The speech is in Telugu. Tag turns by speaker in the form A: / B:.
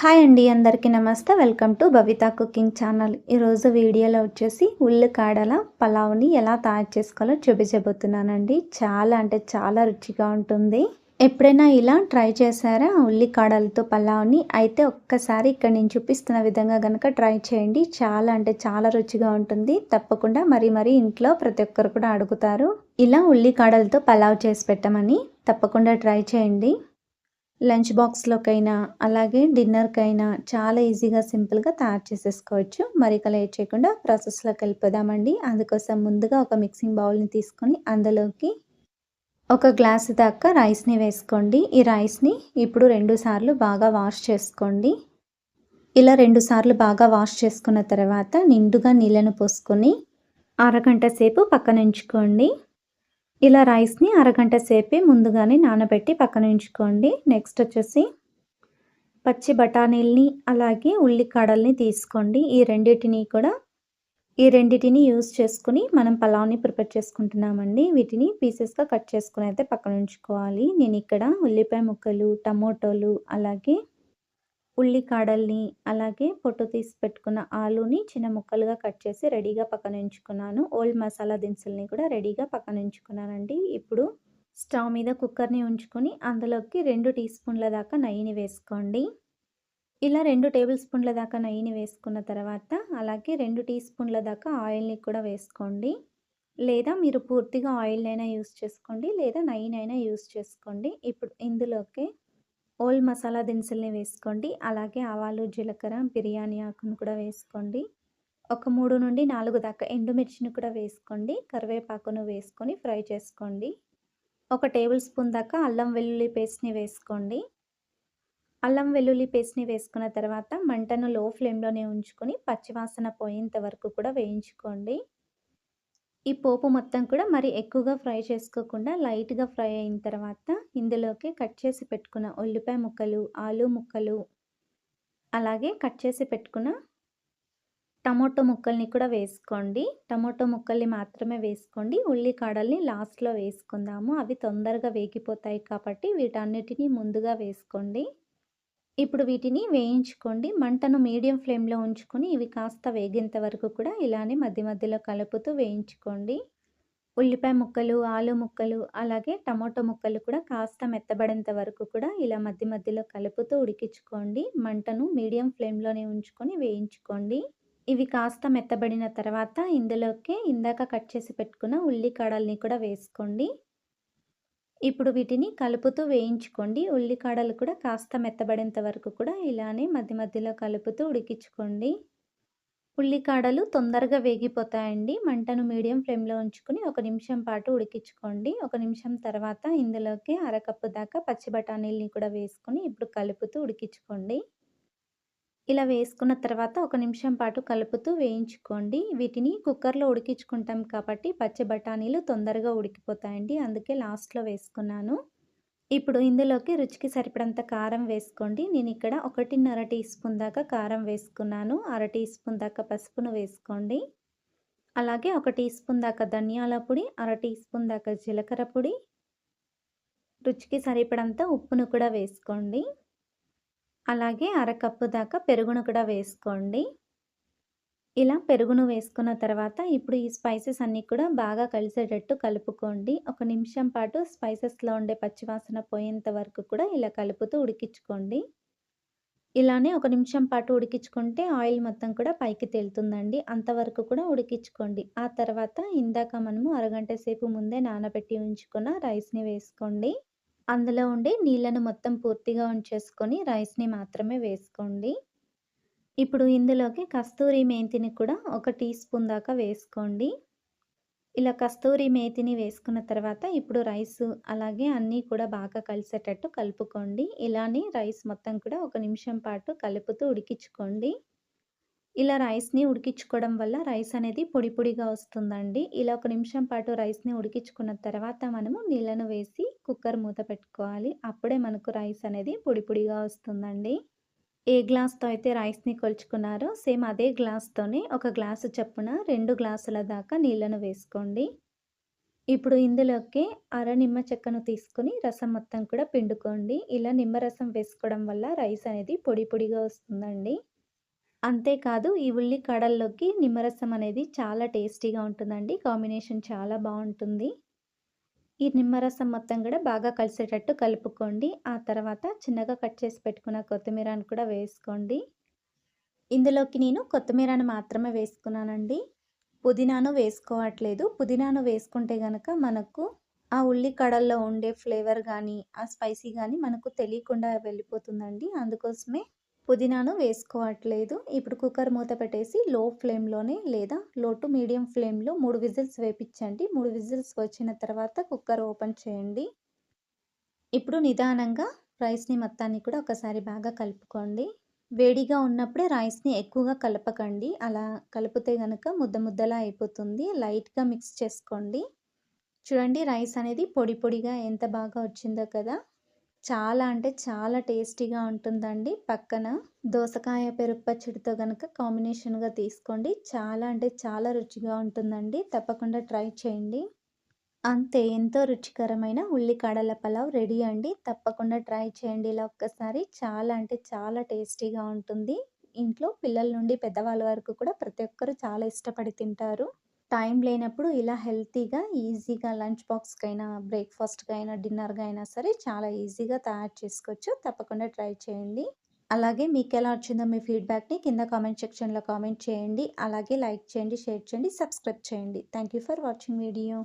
A: హాయ్ అండి అందరికీ నమస్తే. Welcome to Babita cooking channel. ఈరోజు వీడియోలో వచ్చేసి ఉల్లికాడల పలావ్ని ఎలా తయారు చేసుకోవాలో చూపించబోతున్నానండి. చాలా అంటే చాలా రుచిగా ఉంటుంది. ఎప్పుడైనా ఇలా ట్రై చేశారా? ఉల్లికాడలతో పలావ్ని? అయితే ఒక్కసారి ఇక్కడ నేను చూపిస్తున్న విధంగా కనుక ట్రై చేయండి. చాలా అంటే చాలా రుచిగా ఉంటుంది. తప్పకుండా మరి మరి ఇంట్లో ప్రతి ఒక్కరు కూడా అడుగుతారు. ఇలా ఉల్లికాడలతో పలావ్ చేసి పెట్టమని తప్పకుండా ట్రై చేయండి. లంచ్ బాక్స్లోకైనా అలాగే డిన్నర్కైనా చాలా ఈజీగా సింపుల్గా తయారు చేసేసుకోవచ్చు. మరి ఇక లేట్ చేయకుండా ప్రాసెస్లోకి వెళ్ళిపోదామండి అందుకోసం ముందుగా ఒక మిక్సింగ్ బౌల్ని తీసుకొని అందులోకి ఒక గ్లాస్ దాకా రైస్ని వేసుకోండి. ఈ రైస్ని ఇప్పుడు రెండు సార్లు బాగా వాష్ చేసుకోండి. ఇలా రెండు సార్లు బాగా వాష్ చేసుకున్న తర్వాత నిండుగా నీళ్ళను పోసుకొని అరగంట సేపు పక్కనుంచుకోండి ఇలా రైస్ని అరగంట సేపే ముందుగానే నానబెట్టి పక్కన ఉంచుకోండి. నెక్స్ట్ వచ్చేసి పచ్చి బఠానీల్ని అలాగే ఉల్లికాడల్ని తీసుకోండి. ఈ రెండింటిని కూడా ఈ రెండింటిని యూజ్ చేసుకుని మనం పలావ్ని ప్రిపేర్ చేసుకుంటున్నామండి. వీటిని పీసెస్గా కట్ చేసుకుని అయితే పక్కన ఉంచుకోవాలి. నేను ఇక్కడ ఉల్లిపాయ ముక్కలు టమోటోలు అలాగే ఉల్లికాడల్ని అలాగే పొట్టు తీసి పెట్టుకున్న ఆలుని చిన్న ముక్కలుగా కట్ చేసి రెడీగా పక్కన ఉంచుకున్నాను. ఓల్డ్ మసాలా దినుసుల్ని కూడా రెడీగా పక్కన ఉంచుకున్నానండి. ఇప్పుడు స్టవ్ మీద కుక్కర్ని ఉంచుకొని అందులోకి రెండు టీ స్పూన్ల దాకా నెయ్యిని వేసుకోండి. ఇలా రెండు టేబుల్ స్పూన్ల దాకా నెయ్యిని వేసుకున్న తర్వాత అలాగే రెండు టీ స్పూన్ల దాకా ఆయిల్ని కూడా వేసుకోండి. లేదా మీరు పూర్తిగా ఆయిల్నైనా యూస్ చేసుకోండి లేదా నెయ్యినైనా యూస్ చేసుకోండి. ఇప్పుడు ఇందులోకి ఓల్ మసాలా దినుసుల్ని వేసుకోండి. అలాగే ఆవాలు జీలకర్ర బిర్యానీ ఆకును కూడా వేసుకోండి. ఒక మూడు నుండి నాలుగు దాకా ఎండుమిర్చిని కూడా వేసుకోండి. కరివేపాకును వేసుకొని ఫ్రై చేసుకోండి. ఒక టేబుల్ స్పూన్ దాకా అల్లం వెల్లుల్లి పేస్ట్ని వేసుకోండి. అల్లం వెల్లుల్లి పేస్ట్ని వేసుకున్న తర్వాత మంటను లో ఫ్లేమ్లోనే ఉంచుకొని పచ్చివాసన పోయేంత వరకు కూడా వేయించుకోండి. ఈ పోపు మొత్తం కూడా మరి ఎక్కువగా ఫ్రై చేసుకోకుండా లైట్గా ఫ్రై అయిన తర్వాత ఇందులోకి కట్ చేసి పెట్టుకున్న ఉల్లిపాయ ముక్కలు ఆలు ముక్కలు అలాగే కట్ చేసి పెట్టుకున్న టమోటో ముక్కల్ని కూడా వేసుకోండి. టమోటో ముక్కల్ని మాత్రమే వేసుకోండి. ఉల్లి కాడల్ని లాస్ట్లో వేసుకుందాము. అవి తొందరగా వేగిపోతాయి కాబట్టి వీటన్నిటినీ ముందుగా వేసుకోండి. ఇప్పుడు వీటిని వేయించుకోండి. మంటను మీడియం ఫ్లేమ్లో ఉంచుకొని ఇవి కాస్త వేగేంత వరకు కూడా ఇలానే మధ్య మధ్యలో కలుపుతూ వేయించుకోండి. ఉల్లిపాయ ముక్కలు ఆలు ముక్కలు అలాగే టమాటో ముక్కలు కూడా కాస్త మెత్తబడేంత వరకు కూడా ఇలా మధ్య మధ్యలో కలుపుతూ ఉడికించుకోండి. మంటను మీడియం ఫ్లేమ్లోనే ఉంచుకొని వేయించుకోండి. ఇవి కాస్త మెత్తబడిన తర్వాత ఇందులోకి ఇందాక కట్ చేసి పెట్టుకున్న ఉల్లి కడల్ని కూడా వేసుకోండి. ఇప్పుడు వీటిని కలుపుతూ వేయించుకోండి. ఉల్లికాడలు కూడా కాస్త మెత్తబడేంత వరకు కూడా ఇలానే మధ్య మధ్యలో కలుపుతూ ఉడికించుకోండి. ఉల్లికాడలు తొందరగా వేగిపోతాయండి. మంటను మీడియం ఫ్లేమ్లో ఉంచుకొని ఒక నిమిషం పాటు ఉడికించుకోండి. ఒక నిమిషం తర్వాత ఇందులోకి అరకప్పు దాకా పచ్చి బఠానీల్ని కూడా వేసుకొని ఇప్పుడు కలుపుతూ ఉడికించుకోండి. ఇలా వేసుకున్న తర్వాత ఒక నిమిషం పాటు కలుపుతూ వేయించుకోండి. వీటిని కుక్కర్లో ఉడికించుకుంటాం కాబట్టి పచ్చి బఠానీలు తొందరగా ఉడికిపోతాయండి. అందుకే లాస్ట్లో వేసుకున్నాను. ఇప్పుడు ఇందులోకి రుచికి సరిపడంత కారం వేసుకోండి. నేను ఇక్కడ ఒకటిన్నర టీ స్పూన్ దాకా కారం వేసుకున్నాను. అర టీ స్పూన్ దాకా పసుపును వేసుకోండి. అలాగే ఒక టీ స్పూన్ దాకా ధనియాల పొడి అర టీ స్పూన్ దాకా జీలకర్ర పొడి రుచికి సరిపడంత ఉప్పును కూడా వేసుకోండి. అలాగే అరకప్పు దాకా పెరుగును కూడా వేసుకోండి. ఇలా పెరుగును వేసుకున్న తర్వాత ఇప్పుడు ఈ స్పైసెస్ అన్నీ కూడా బాగా కలిసేటట్టు కలుపుకోండి. ఒక నిమిషం పాటు స్పైసెస్లో ఉండే పచ్చివాసన పోయేంత వరకు కూడా ఇలా కలుపుతూ ఉడికించుకోండి. ఇలానే ఒక నిమిషం పాటు ఉడికించుకుంటే ఆయిల్ మొత్తం కూడా పైకి తేలుతుందండి. అంతవరకు కూడా ఉడికించుకోండి. ఆ తర్వాత ఇందాక మనము అరగంట సేపు ముందే నానబెట్టి ఉంచుకున్న రైస్ని వేసుకోండి. అందులో ఉండే నీళ్ళను మొత్తం పూర్తిగా ఉంచేసుకొని రైస్ని మాత్రమే వేసుకోండి. ఇప్పుడు ఇందులోకి కస్తూరి మేతిని కూడా ఒక టీ స్పూన్ దాకా వేసుకోండి. ఇలా కస్తూరి మేతిని వేసుకున్న తర్వాత ఇప్పుడు రైస్ అలాగే అన్నీ కూడా బాగా కలిసేటట్టు కలుపుకోండి. ఇలానే రైస్ మొత్తం కూడా ఒక నిమిషం పాటు కలుపుతూ ఉడికించుకోండి. ఇలా రైస్ని ఉడికించుకోవడం వల్ల రైస్ అనేది పొడి పొడిగా వస్తుందండి. ఇలా ఒక నిమిషం పాటు రైస్ని ఉడికించుకున్న తర్వాత మనము నీళ్ళను వేసి కుక్కర్ మూత పెట్టుకోవాలి. అప్పుడే మనకు రైస్ అనేది పొడి పొడిగా వస్తుందండి. ఏ గ్లాస్తో అయితే రైస్ని కొలుచుకున్నారో సేమ్ అదే గ్లాస్తోనే ఒక గ్లాసు చప్పున రెండు గ్లాసుల దాకా నీళ్ళను వేసుకోండి. ఇప్పుడు ఇందులోకి అర నిమ్మ చెక్కను తీసుకొని రసం మొత్తం కూడా పిండుకోండి. ఇలా నిమ్మరసం వేసుకోవడం వల్ల రైస్ అనేది పొడి పొడిగా వస్తుందండి. అంతేకాదు ఈ ఉల్లి కడల్లోకి నిమ్మరసం అనేది చాలా టేస్టీగా ఉంటుందండి. కాంబినేషన్ చాలా బాగుంటుంది. ఈ నిమ్మరసం మొత్తం కూడా బాగా కలిసేటట్టు కలుపుకోండి. ఆ తర్వాత చిన్నగా కట్ చేసి పెట్టుకున్న కొత్తిమీరను కూడా వేసుకోండి. ఇందులోకి నేను కొత్తిమీరను మాత్రమే వేసుకున్నానండి. పుదీనాను వేసుకోవట్లేదు. పుదీనాను వేసుకుంటే కనుక మనకు ఆ ఉల్లి కడల్లో ఉండే ఫ్లేవర్ కానీ ఆ స్పైసీ కానీ మనకు తెలియకుండా వెళ్ళిపోతుందండి. అందుకోసమే పుదీనాను వేసుకోవట్లేదు. ఇప్పుడు కుక్కర్ మూత పెట్టేసి లో ఫ్లేమ్లోనే లేదా లో టు మీడియం ఫ్లేమ్లో మూడు విజిల్స్ వేపించండి. మూడు విజిల్స్ వచ్చిన తర్వాత కుక్కర్ ఓపెన్ చేయండి. ఇప్పుడు నిదానంగా రైస్ని మొత్తాన్ని కూడా ఒకసారి బాగా కలుపుకోండి. వేడిగా ఉన్నప్పుడే రైస్ని ఎక్కువగా కలపకండి. అలా కలిపితే కనుక ముద్ద ముద్దలా అయిపోతుంది. లైట్గా మిక్స్ చేసుకోండి. చూడండి రైస్ అనేది పొడి పొడిగా ఎంత బాగా వచ్చిందో కదా. చాలా అంటే చాలా టేస్టీగా ఉంటుందండి. పక్కన దోసకాయ పెరుగు పచ్చడితో కనుక కాంబినేషన్గా తీసుకోండి. చాలా అంటే చాలా రుచిగా ఉంటుందండి. తప్పకుండా ట్రై చేయండి. అంతే ఎంతో రుచికరమైన ఉల్లికాడల పలావ్ రెడీ అండి. తప్పకుండా ట్రై చేయండి ఇలా ఒక్కసారి. చాలా అంటే చాలా టేస్టీగా ఉంటుంది. ఇంట్లో పిల్లల నుండి పెద్దవాళ్ళ వరకు కూడా ప్రతి ఒక్కరు చాలా ఇష్టపడి తింటారు. టైం లేనప్పుడు ఇలా హెల్తీగా ఈజీగా లంచ్ బాక్స్కైనా బ్రేక్ఫాస్ట్కి అయినా డిన్నర్గా అయినా సరే చాలా ఈజీగా తయారు చేసుకోవచ్చు. తప్పకుండా ట్రై చేయండి. అలాగే మీకు ఎలా వచ్చిందో మీ ఫీడ్బ్యాక్ని కింద కామెంట్ సెక్షన్లో కామెంట్ చేయండి. అలాగే లైక్ చేయండి షేర్ చేయండి సబ్స్క్రైబ్ చేయండి. Thank you for watching video.